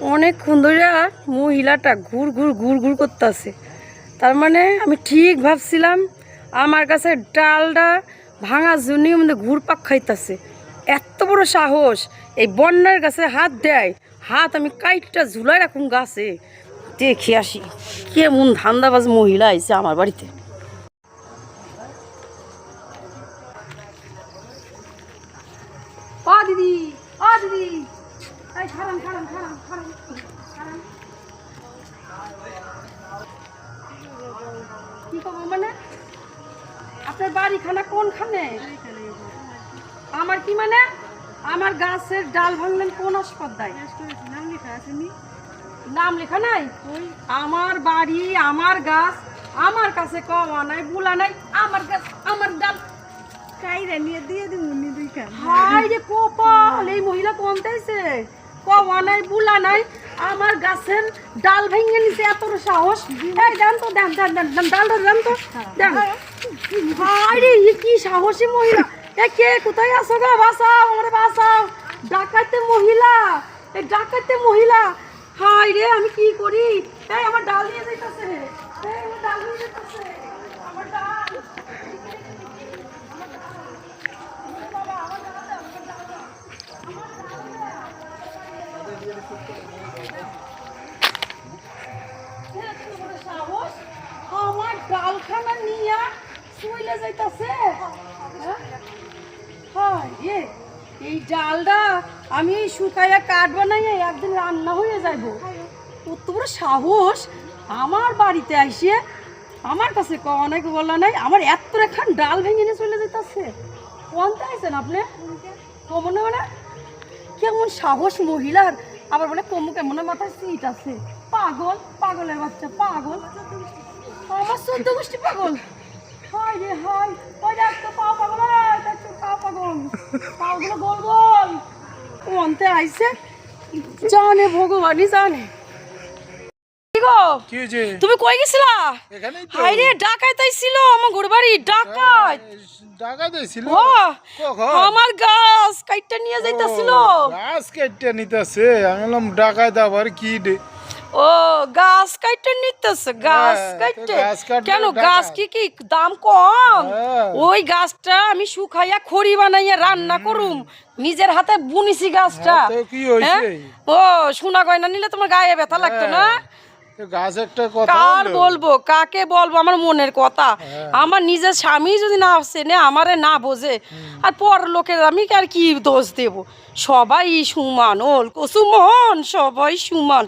অনেকক্ষণ ধরে মহিলাটা ঘুর ঘুর ঘুর ঘুর করতেছে। তার মানে আমি ঠিক ভাবছিলাম, আমার কাছে ডালটা ভাঙার জন্যই আমাদের ঘুরপাক খাইতেছে। এত বড় সাহস, এই বন্যার কাছে হাত দেয়, হাত আমি কাইটটা ঝুলাই রাখুন গাছে। দেখে আসি, কেমন ধান্দাবাজ মহিলা আইছে আমার বাড়িতে। দিদি দিদি। কি খবর মানে? আপনার বাড়িখানা কোনখানে? আমার কি মানে? আমার গাছের ডাল ভাঙলেন কোন আসপদ্দায়? নাম লেখা আসেনি নাম লেখা নাই আমার বাড়ি আমার গাছ আমার কাছে কওয়া নাই বুলা নাই আমার গাছ আমার ডাল। কাইরা নিয়ে দিয়ে দিন দুই কান হাই রে কপাল এই মহিলা কোনতেছে কওয়া নাই বুলা নাই আমার গাছের ডাল ভেঙে নিছে এত সাহস। এই দেন তো দেন দেন দেন দেন, ডালটা দেন তো দেন। হাই রে কি সাহসী মহিলা। এ কে কোথায় আছো গো? বাঁচাও আমারে বাঁচাও। ডাকাইতে মহিলা এই ডাকাইতে মহিলা। হাই রে আমি কি করি? এই আমার ডাল নিয়ে যাইতাছে। এই আমার ডাল নিয়ে যাইতাছে। আমার নিয়া শুইলে যাইতাছে? হ্যাঁ? এই ডালটা আমি শুকাইয়া কাঠ বানাইয়া একদিন রান্না হয়ে যাইব। কত বড় সাহস, আমার বাড়িতে আইসে আমার কাছে অনেক বলা নাই, আমার এত খান ডাল ভেঙে নিয়ে চলে যেতেছে কোনতে আইছেন আপনি? কমনে মানে? কেমন সাহস মহিলার, আবার বলে কমু কেমন মাথায় সিট আছে। পাগল, পাগলের বাচ্চা, পাগল। আমার চোদ্দ গোষ্ঠী পাগল। হাই রে হাই ওই দেখ তো পা পাগল ওই দেখ তো পা পাগল। পাগুলো গোল গোল। কোনতে আইছে জানে ভগবানই জানে। গো? তুমি কই গেছিলা? হাই রে ডাকাইত আইছিল আমার ঘর বাড়ি ডাকাইত ও আমার গাছ কাইটটা নিয়ে যাইতাছিল। গাছ কেটে নিতেছে। আমি বললাম ডাকায় আবার কি ও গাছ কাইটে নিতেছে গাছ হ্যাঁ, তো কাইটে গাছ কাটলে কেন গাছ কি কি দাম কম? হ্যাঁ। ওই গাছটা আমি শুকাইয়া খড়ি বানাইয়া রান্না করুম নিজের হাতে বুনিছি গাছটা। হ্যাঁ? ও সোনা গয়না নিলে তোমার গায়ে ব্যথা লাগতো না? তো গাছ একটা কথা কার বলব কাকে বলব আমার মনের কথা। আমার নিজের স্বামী যদি না চেনে আমারে না বোঝে আর পর লোকের আমি আর কি দোষ দেব? সবাই সুমান ওল কসুমোহন সবাই সমান।